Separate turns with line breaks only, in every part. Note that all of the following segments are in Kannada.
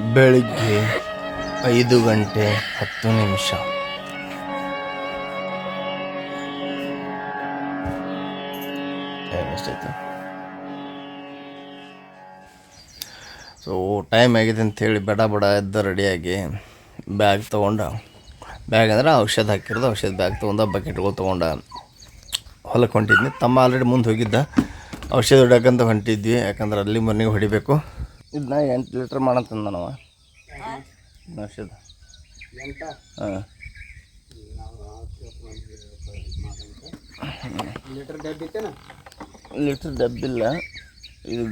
ಬೆಳಿಗ್ಗೆ ಐದು ಗಂಟೆ ಹತ್ತು ನಿಮಿಷ. ಸೊ ಟೈಮ್ ಆಗಿದೆ ಅಂಥೇಳಿ ಬಡ ಬಡ ಎದ್ದು ರೆಡಿಯಾಗಿ ಬ್ಯಾಗ್ ತೊಗೊಂಡ. ಬ್ಯಾಗ್ ಅಂದ್ರೆ ಔಷಧ ಹಾಕಿರೋದು, ಔಷಧ ಬ್ಯಾಗ್ ತೊಗೊಂಡ ಬಕೆಟ್ಗಳು ತೊಗೊಂಡ. ಹೊಲಕ್ಕೆ ಹೊಂಟಿದ್ನಿ. ತಮ್ಮ ಆಲ್ರೆಡಿ ಮುಂದೆ ಹೋಗಿದ್ದ. ಔಷಧ ಹೊಡ್ಯಾಕಂತ ಹೊಂಟಿದ್ವಿ. ಯಾಕಂದ್ರೆ ಅಲ್ಲಿ ಮನೆಗೆ ಹೊಡಿಬೇಕು. ಇದನ್ನ ಎಂಟು ಲೀಟ್ರ್ ಮಾಡಂತಂದ ನಾವು ಔಷಧ.
ಲೀಟರ್
ಡಬ್ಬಿಲ್ಲ. ಇದು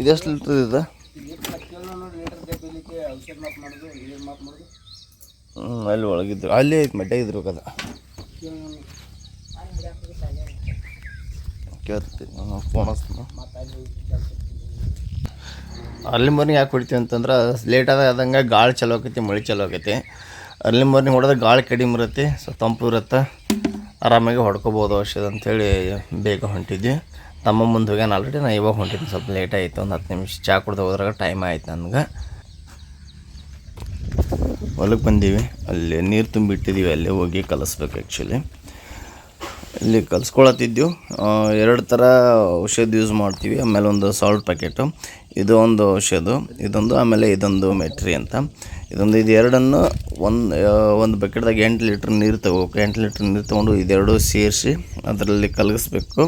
ಇದೆಷ್ಟು ಲೀಟ್ರ್ ಇದೆ? ಅಲ್ಲಿ ಒಳಗಿದ್ರು. ಅಲ್ಲಿ ಐತೆ ಮಡ್ಡೆ ಇದ್ರು ಕದ. ಕೇಳ್ತೀನಿ ಫೋನ್ ಹಚ್ತೀನಿ
ಮತ್ತು ಅಲ್ಲಿ ಹೋಗಿ ಕೆಲ್ಸ
ಅರ್ಲಿ ಮಾರ್ನಿಂಗ್ ಯಾಕೆ ಹೊಡಿತೀವಿ ಅಂತಂದ್ರೆ ಲೇಟ್ ಆದ ಆದಂಗೆ ಗಾಳಿ ಚಲೋ ಆಕೈತಿ, ಮಳೆ ಚಲೋ ಆಕೈತಿ. ಅರ್ಲಿ ಮಾರ್ನಿಂಗ್ ಹೊಡೆದ್ರೆ ಗಾಳಿ ಕಡಿಮೆ ಇರುತ್ತೆ, ಸೊ ತಂಪು ಇರುತ್ತೆ. ಆರಾಮಾಗಿ ಹೊಡ್ಕೋಬೋದು ಔಷಧ ಅಂಥೇಳಿ ಬೇಗ ಹೊಂಟಿದ್ವಿ. ತಮ್ಮ ಮುಂದೆ ಹೋಗ್ಯಾನ ಆಲ್ರೆಡಿ ನಾ ಇವಾಗ ಹೊಂಟಿದ್ದೆ, ಸ್ವಲ್ಪ ಲೇಟ್ ಆಯಿತು, ಒಂದು ಹತ್ತು ನಿಮಿಷ ಚಾ ಕುಡ್ದು ಹೋದ್ರಾಗ ಟೈಮ್ ಆಯ್ತು ನನಗೆ. ಹೊಲಕ್ಕೆ ಬಂದೀವಿ, ಅಲ್ಲಿ ನೀರು ತುಂಬಿಟ್ಟಿದ್ದೀವಿ ಅಲ್ಲೇ ಹೋಗಿ ಕಲಿಸ್ಬೇಕು ಆ್ಯಕ್ಚುಲಿ ಇಲ್ಲಿ ಕಲ್ಸ್ಕೊಳತ್ತಿದ್ದೆವು. ಎರಡು ಥರ ಔಷಧ ಯೂಸ್ ಮಾಡ್ತೀವಿ, ಆಮೇಲೆ ಒಂದು ಸಾಲ್ಟ್ ಪ್ಯಾಕೆಟು ಇದು ಒಂದು ಔಷಧ, ಇದೊಂದು ಆಮೇಲೆ ಇದೊಂದು ಮೆಟ್ರಿ ಅಂತ. ಇದೊಂದು ಇದು ಎರಡನ್ನು ಒಂದು ಒಂದು ಬಕೆಟ್ದಾಗ ಎಂಟು ಲೀಟ್ರ್ ನೀರು ತಗೋಬೇಕು. ಎಂಟು ಲೀಟ್ರ್ ನೀರು ತೊಗೊಂಡು ಇದೆರಡು ಸೇರಿಸಿ ಅದರಲ್ಲಿ ಕಲಗಿಸ್ಬೇಕು.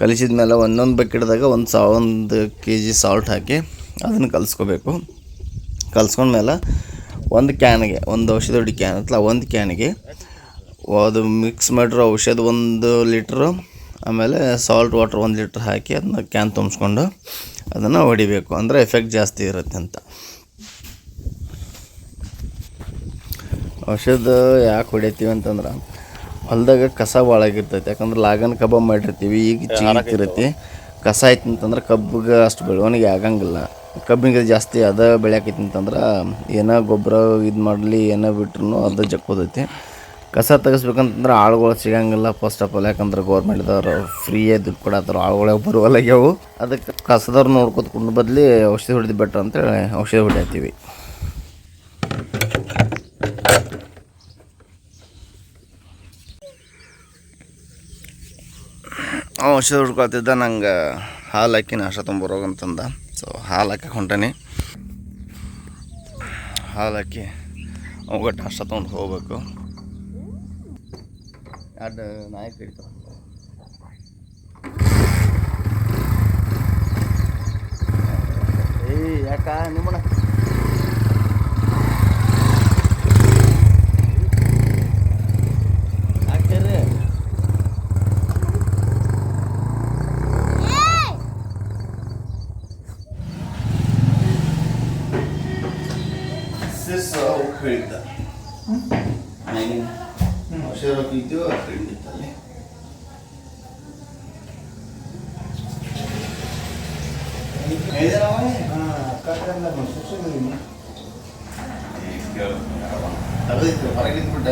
ಕಲಿಸಿದ ಮೇಲೆ ಒಂದೊಂದು ಬಕೆಟ್ದಾಗ ಒಂದು ಸಾ, ಒಂದು ಕೆ ಜಿ ಸಾಲ್ಟ್ ಹಾಕಿ ಅದನ್ನು ಕಲಿಸ್ಕೋಬೇಕು. ಕಲ್ಸ್ಕೊಂಡ್ಮೇಲೆ ಒಂದು ಕ್ಯಾನ್ಗೆ, ಒಂದು ಔಷಧ ಹೊಡಿ ಕ್ಯಾನ್ ಅಥವಾ ಒಂದು ಕ್ಯಾನಿಗೆ ಅದು ಮಿಕ್ಸ್ ಮಾಡಿರೋ ಔಷಧ ಒಂದು ಲೀಟ್ರು, ಆಮೇಲೆ ಸಾಲ್ಟ್ ವಾಟ್ರ್ ಒಂದು ಲೀಟ್ರ್ ಹಾಕಿ ಅದನ್ನ ಕ್ಯಾನ್ ತುಂಬಿಸ್ಕೊಂಡು ಅದನ್ನು ಹೊಡಿಬೇಕು ಅಂದರೆ ಎಫೆಕ್ಟ್ ಜಾಸ್ತಿ ಇರುತ್ತೆ ಅಂತ. ಔಷಧ ಯಾಕೆ ಹೊಡಿತೀವಿ ಅಂತಂದ್ರೆ ಹೊಲ್ದಾಗ ಕಸ ಭಾಳ ಆಗಿರ್ತೈತೆ. ಯಾಕಂದ್ರೆ ಲಾಗನ್ ಕಬ್ಬ ಮಾಡಿರ್ತೀವಿ ಈಗ ಚೆನ್ನಾಗಿರುತ್ತೆ ಕಸ ಆಯ್ತು ಅಂತಂದ್ರೆ ಕಬ್ಬಿಗೆ ಅಷ್ಟು ಬೆಳವಣಿಗೆ ಆಗಂಗಿಲ್ಲ. ಕಬ್ಬಿಗೆ ಜಾಸ್ತಿ ಅದ ಬೆಳ್ಯಾಕೈತಿ ಅಂತಂದ್ರೆ ಏನೋ ಗೊಬ್ಬರ ಇದು ಮಾಡಲಿ ಏನೋ ಬಿಟ್ರು ಅದು ಜಕ್ಕೋದೈತಿ ಕಸ ತೆಗಿಸ್ಬೇಕಂತಂದ್ರೆ ಆಳುಗಳು ಸಿಗಂಗಿಲ್ಲ ಫಸ್ಟ್ ಆಫ್ ಆಲ್ ಯಾಕಂದ್ರೆ ಗೌರ್ಮೆಂಟ್ದವ್ರು ಫ್ರೀಯೇ ದುಡ್ಡು ಕೊಡತ್ತಾರ ಆಳುಗಳೇ ಬರುವಲ್ಲಾಗ್ಯಾವು ಅದಕ್ಕೆ ಕಸದವ್ರು ನೋಡ್ಕೊತ ಬದಲಿ ಬದ್ಲಿ ಔಷಧಿ ಹೊಡೆದು ಬೆಟ್ರ್ ಅಂತೇಳಿ ಔಷಧಿ ಹೊಡಿತೀವಿ ಔಷಧಿ ಹುಡ್ಕೊಳ್ತಿದ್ದ ನಂಗೆ ಹಾಲು ಹಾಕಿ ನಾಷ್ಟ ತುಂಬರೋಗಂತಂದ ಸೊ ಹಾಲು ಹಾಕಕ್ಕೆ ಹೊಂಟಾನೆ. ಹಾಲು ಹಾಕಿ ಅವಾಗ ನಾಶ ತೊಗೊಂಡು ಹೋಗ್ಬೇಕು. അത് നായക്കെടുത്തോ ഏയ് ഏട്ടാ നിമ്മണ This is all good. Hanging. sarap dito, april tayo. Ya. Ayun na naman eh.
Ah, kakak naman, susunod mo.
Ikaw, nakawang. Tapi itu parang hindi mo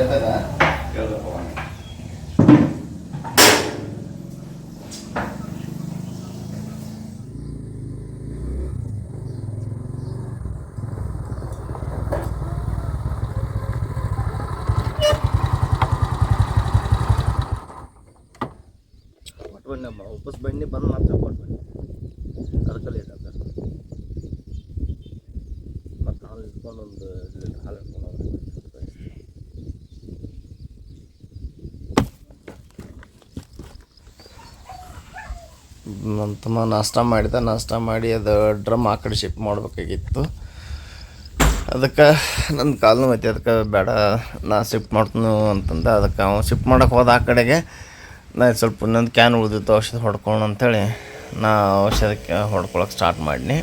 ನಮ್ಮ ವಾಪಸ್ ಬನ್ನಿ, ಬಂದು ಮಾತ್ರ ಕೊಟ್ಬಂಡಿ ಅದಕ್ಕೆ ಲೇಟ್ ಆಗ್ತದೆ ಮತ್ತು ಹಾಲು ಇಟ್ಕೊಂಡು ಒಂದು ಲೀಟ್ರ್ ಹಾಲು ಇಟ್ಕೊಂಡು. ನನ್ನ ತಮ್ಮ ನಾಷ್ಟ ಮಾಡಿದ, ನಾಷ್ಟ ಮಾಡಿ ಅದು ಡ್ರಮ್ ಆ ಕಡೆ ಶಿಫ್ಟ್ ಮಾಡಬೇಕಾಗಿತ್ತು. ಅದಕ್ಕೆ ನನ್ನ ಕಾಲು ಐತಿ ಅದಕ್ಕೆ ಬೇಡ ನಾ ಶಿಫ್ಟ್ ಮಾಡ್ತೀನಿ ಅಂತಂದ. ಅದಕ್ಕೆ ಅವ್ನು ಶಿಫ್ಟ್ ಮಾಡಕ್ಕೆ ಹೋದ ಆ ಕಡೆಗೆ ನಾ ಸ್ವಲ್ಪ ಇನ್ನೊಂದು ಕ್ಯಾನ್ ಉಳಿದಿತ್ತು ಔಷಧ ಹೊಡ್ಕೊಂಡು ಅಂತೇಳಿ ನಾ ಔಷಧಕ್ಕೆ ಹೊಡ್ಕೊಳಕ್ಕೆ ಸ್ಟಾರ್ಟ್ ಮಾಡೀನಿ.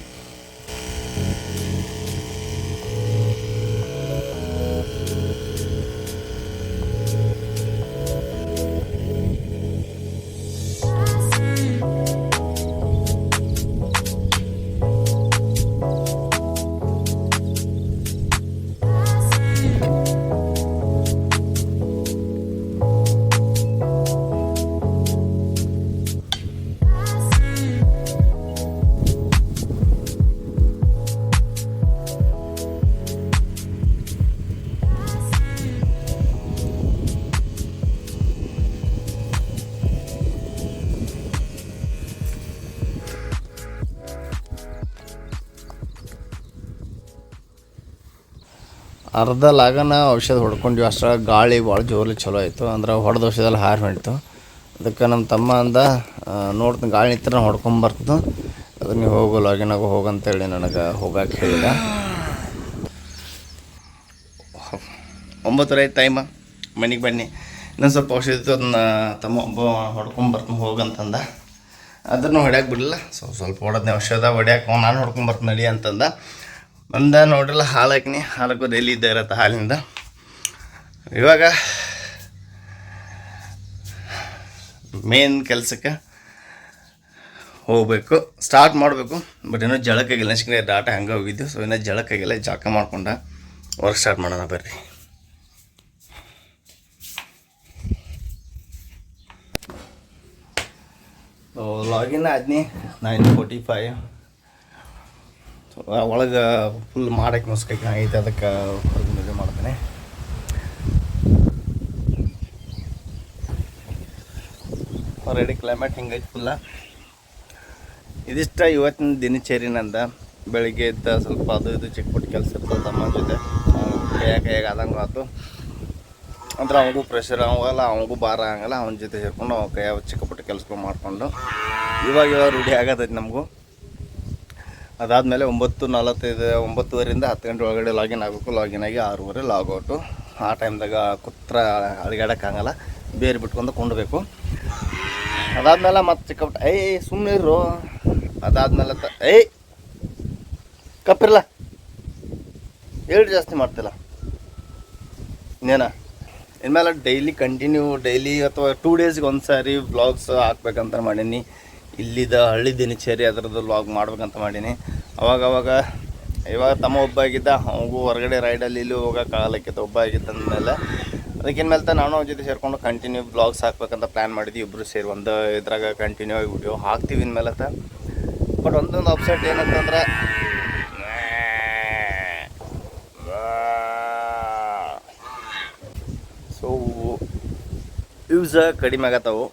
ಅರ್ಧ ಲಾಗನ ಔಷಧ ಹೊಡ್ಕೊಂಡ್ವಿ. ಅಷ್ಟ್ರಾಗ ಗಾಳಿ ಭಾಳ ಜೋರ್ಲಿ ಚಲೋ ಆಯಿತು. ಅಂದ್ರೆ ಹೊಡೆದ ಔಷಧದಲ್ಲಿ ಹಾರಿ ಹೊಂಟಿತು. ಅದಕ್ಕೆ ನಮ್ಮ ತಮ್ಮ ಅಂದ ನೋಡ್ತ ಗಾಳಿ ನಿಂತ್ರ ಹೊಡ್ಕೊಂಬರ್ತು ಅದು ನೀವು ಹೋಗು ಲಾಗಿನಾಗ ಹೋಗಂತೇಳಿ ನನಗೆ ಹೋಗಕ್ಕೆ ಹೇಳಿದ. ಒಂಬತ್ತುವರೆ ಆಯ್ತು ಟೈಮ ಮನೆಗೆ ಬನ್ನಿ. ಇನ್ನೊಂದು ಸ್ವಲ್ಪ ಔಷಧ ಇತ್ತು ಅದನ್ನ ತಮ್ಮ ಒಬ್ಬ ಹೊಡ್ಕೊಂಬರ್ತೀನಿ ಹೋಗಂತಂದ ಅದನ್ನು ಹೊಡ್ಯಾಕೆ ಬಿಡಲಿಲ್ಲ. ಸ್ವಲ್ಪ ಸ್ವಲ್ಪ ಹೊಡೆದ್ನೆ ಔಷಧ, ಹೊಡ್ಯಾಕ ನಾನು ಹೊಡ್ಕೊಂಬರ್ತೀನಿ ನಡಿ ಅಂತಂದ. ಬಂದ ನೋಡ್ರಲ್ಲ, ಹಾಲು ಹಾಕಿನಿ. ಹಾಲಕ್ಕೂ ಡೈಲಿ ಇದ್ದೇ ಇರತ್ತೆ ಹಾಲಿಂದ. ಇವಾಗ ಮೇನ್ ಕೆಲಸಕ್ಕೆ ಹೋಗಬೇಕು. ಸ್ಟಾರ್ಟ್ ಮಾಡಬೇಕು ಬಟ್ ಇನ್ನೂ ಜಳಕ್ಕಾಗಿಲ್ಲ ನೆಕ್ಸ್ಟ್ ಡಾಟಾ ಹಂಗೆ ಹೋಗಿದ್ದು. ಸೊ ಇನ್ನೂ ಜಳಕ್ಕಾಗಿಲ್ಲ ಜಾಕ ಮಾಡ್ಕೊಂಡ ವರ್ಕ್ ಸ್ಟಾರ್ಟ್ ಮಾಡೋಣ ಬರ್ರಿ. ಲಾಗಿನ್ ಆದ್ನಿ. ನೈನ್ ಫೋರ್ಟಿ ಫೈವ್ ಒಳಗೆ ಫುಲ್ ಮಾಡಕ್ಕೆ ಮುಸ್ಕೈಕೆ ಐತೆ, ಅದಕ್ಕೆ ಹೊರಗೆ ಇದು ಮಾಡ್ತೇನೆ. ಆಲ್ರೆಡಿ ಕ್ಲೈಮೇಟ್ ಹಿಂಗೈತೆ ಫುಲ್ಲ ಇದಿಷ್ಟ ಇವತ್ತಿನ ದಿನಚರಿ ನಂದ. ಬೆಳಿಗ್ಗೆ ಎದ್ದ ಸ್ವಲ್ಪ ಅದು ಇದು ಚಿಕ್ಕಪುಟ್ಟ ಕೆಲಸ ಇರ್ತದೆ ತಮ್ಮ ಜೊತೆ. ಕೈಯಾಗ ಕೈಯಾಗ ಆದಂಗೆ ಆಯ್ತು ಅಂದ್ರೆ ಅವನಿಗೂ ಪ್ರೆಷರ್ ಆಗಲ್ಲ, ಅವನಿಗೂ ಭಾರ ಆಗಲ್ಲ, ಅವನ ಜೊತೆ ಸೇರ್ಕೊಂಡು ಅವ ಕೈಯಾಗ ಚಿಕ್ಕಪುಟ್ಟ ಕೆಲಸಗಳು ಮಾಡಿಕೊಂಡು ಇವಾಗ ಇವಾಗ ರೂಢಿ ಆಗತೈತಿ ನಮಗೂ. ಅದಾದಮೇಲೆ ಒಂಬತ್ತು ನಲವತ್ತೈದು, ಒಂಬತ್ತುವರೆಯಿಂದ ಹತ್ತು ಗಂಟೆ ಒಳಗಡೆ ಲಾಗಿನ್ ಆಗಬೇಕು. ಲಾಗಿನ್ ಆಗಿ ಆರೂವರೆ ಲಾಗೌಟು ಆ ಟೈಮ್ದಾಗ ಕುತ್ರ ಅಳಿಗಾಡೋಕ್ಕಾಗಲ್ಲ. ಬೇರೆ ಬಿಟ್ಕೊಂಡು ಕೊಂಡಬೇಕು. ಅದಾದಮೇಲೆ ಮತ್ತೆ ಚಿಕ್ಕಪುಟ್ಟ ಐ ಸುಮ್ಮನೆ ಇರು ಅದಾದಮೇಲೆ ತ ಏಯ್ ಕಪ್ಪಿರಲ್ಲ ಹೇಳಿ ಜಾಸ್ತಿ ಮಾಡ್ತಿಲ್ಲ. ಇನ್ನೇನ? ಇನ್ಮೇಲೆ ಡೈಲಿ ಕಂಟಿನ್ಯೂ ಡೈಲಿ ಅಥವಾ ಟೂ ಡೇಸ್ಗೆ ಒಂದು ಸಾರಿ ಬ್ಲಾಗ್ಸ್ ಹಾಕ್ಬೇಕಂತ ಮಾಡೀನಿ. ಇಲ್ಲಿದ ಹಳ್ಳಿ ದಿನಚರಿ ಅದರದ್ದು ಲಾಗ್ ಮಾಡ್ಬೇಕಂತ ಮಾಡೀನಿ. ಅವಾಗ ಅವಾಗ ಇವಾಗ ತಮ್ಮ ಒಬ್ಬ ಆಗಿದ್ದ, ಹೋಗು ಹೊರಗಡೆ ರೈಡಲ್ಲಿ ಇಲ್ಲಿ ಹೋಗೋಕ್ಕಾಗಲಿಕ್ಕಿತ್ತು ಒಬ್ಬ ಆಗಿದ್ದಂದಮೇಲೆ ಅದಕ್ಕಿನ ಮೇಲೆ ನಾನು ಅವ್ರ ಜೊತೆ ಸೇರಿಕೊಂಡು ಕಂಟಿನ್ಯೂ ಬ್ಲಾಗ್ಸ್ ಹಾಕ್ಬೇಕಂತ ಪ್ಲ್ಯಾನ್ ಮಾಡಿದ್ವಿ ಇಬ್ಬರು ಸೇರಿ. ಒಂದು ಇದ್ರಾಗ ಕಂಟಿನ್ಯೂ ಆಗಿ ವಿಡಿಯೋ ಹಾಕ್ತೀವಿ ಇನ್ಮೇಲೆ ಬಟ್ ಒಂದೊಂದು ಅಪ್ಸೆಟ್ ಏನಂತಂದ್ರೆ ಸೊ ಯೂಸ ಕಡಿಮೆ ಆಗತ್ತವು.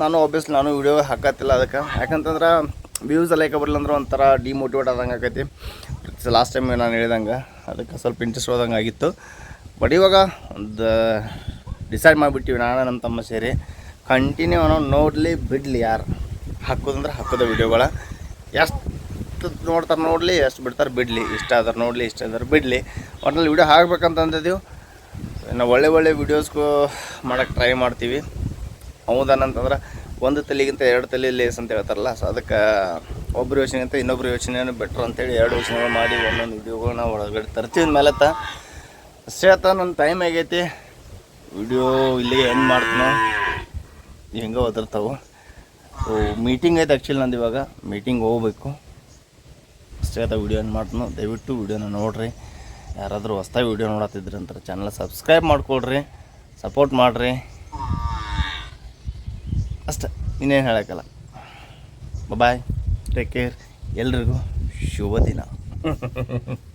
ನಾನು ಆಬ್ವಿಯಸ್ಲಿ ನಾನು ವಿಡಿಯೋ ಹಾಕತ್ತಿಲ್ಲ ಅದಕ್ಕೆ. ಯಾಕಂತಂದ್ರೆ ವ್ಯೂಸ್ ಎಲ್ಲ ಬರಲಿಲ್ಲ ಅಂದ್ರೆ ಒಂಥರ ಡಿಮೋಟಿವೇಟ್ ಆದಂಗೆ ಆಗೈತಿ ಲಾಸ್ಟ್ ಟೈಮ್ ನಾನು ಹೇಳಿದಂಗೆ. ಅದಕ್ಕೆ ಸ್ವಲ್ಪ ಇಂಟ್ರೆಸ್ಟ್ ಹೋದಂಗೆ ಆಗಿತ್ತು. ಬಟ್ ಇವಾಗ ಒಂದು ಡಿಸೈಡ್ ಮಾಡಿಬಿಟ್ಟಿವಿ ನಾನು ನಮ್ಮ ತಮ್ಮ ಸೇರಿ. ಕಂಟಿನ್ಯೂ ಅನ್ನೋ ನೋಡಲಿ ಬಿಡಲಿ ಯಾರು. ಹಾಕೋದಂದ್ರೆ ಹಾಕೋದ ವಿಡಿಯೋಗಳ ಎಷ್ಟು ನೋಡ್ತಾರೆ ನೋಡಲಿ, ಎಷ್ಟು ಬಿಡ್ತಾರೆ ಬಿಡಲಿ. ಇಷ್ಟ ಆದ್ರೆ ನೋಡಲಿ, ಇಷ್ಟ ಆದ್ರೆ ಬಿಡಲಿ. ಒಟ್ನಲ್ಲಿ ವೀಡಿಯೋ ಹಾಕ್ಬೇಕಂತ ಅಂದಿದ್ದೀವಿ ಇನ್ನು ಒಳ್ಳೆ ಒಳ್ಳೆ ವೀಡಿಯೋಸ್ಗೂ ಮಾಡೋಕ್ಕೆ ಟ್ರೈ ಮಾಡ್ತೀವಿ. ಹೌದನಂತಂದ್ರೆ ಒಂದು ತಲೆಗಿಂತ ಎರಡು ತಲೆ ಲೇಸ್ ಅಂತ ಹೇಳ್ತಾರಲ್ಲ ಸೊ ಅದಕ್ಕೆ ಒಬ್ಬರು ಯೋಚನೆಗಿಂತ ಇನ್ನೊಬ್ರು ಯೋಚನೆ ಬೆಟ್ರ್ ಅಂತೇಳಿ ಎರಡು ಯೋಚನೆಗಳು ಮಾಡಿ ಒಂದೊಂದು ವೀಡಿಯೋಗಳನ್ನ ಒಳಗಡೆ ತರ್ತೀವಿ ತ ಸೇತ ನನ್ನ ಟೈಮ್ ಆಗೈತಿ. ವಿಡಿಯೋ ಇಲ್ಲಿಗೆ ಎಂಡ್ ಮಾಡ್ತೀನೋ ಹೆಂಗೆ ಓದಿರ್ತಾವೆ ಸೊ ಮೀಟಿಂಗ್ ಐತೆ ಆ್ಯಕ್ಚುಲಿ ನಂದು ಇವಾಗ. ಮೀಟಿಂಗ್ ಹೋಗ್ಬೇಕು. ಆತ ವಿಡಿಯೋ ಎಂಡ್ ಮಾಡ್ತೀನೋ. ದಯವಿಟ್ಟು ವಿಡಿಯೋನ ನೋಡಿರಿ. ಯಾರಾದರೂ ಹೊಸ್ದಾಗಿ ವಿಡಿಯೋ ನೋಡತ್ತಿದ್ರಿ ಅಂತಾರೆ ಚಾನಲ್ ಸಬ್ಸ್ಕ್ರೈಬ್ ಮಾಡ್ಕೊಳ್ರಿ. ಸಪೋರ್ಟ್ ಮಾಡಿರಿ. ಅಷ್ಟೆ. ಇನ್ನೇನು ಹೇಳೋಕ್ಕಲ್ಲ ಬಾಯ್ ಟೇಕ್ ಕೇರ್ ಎಲ್ರಿಗೂ ಶುಭ ದಿನ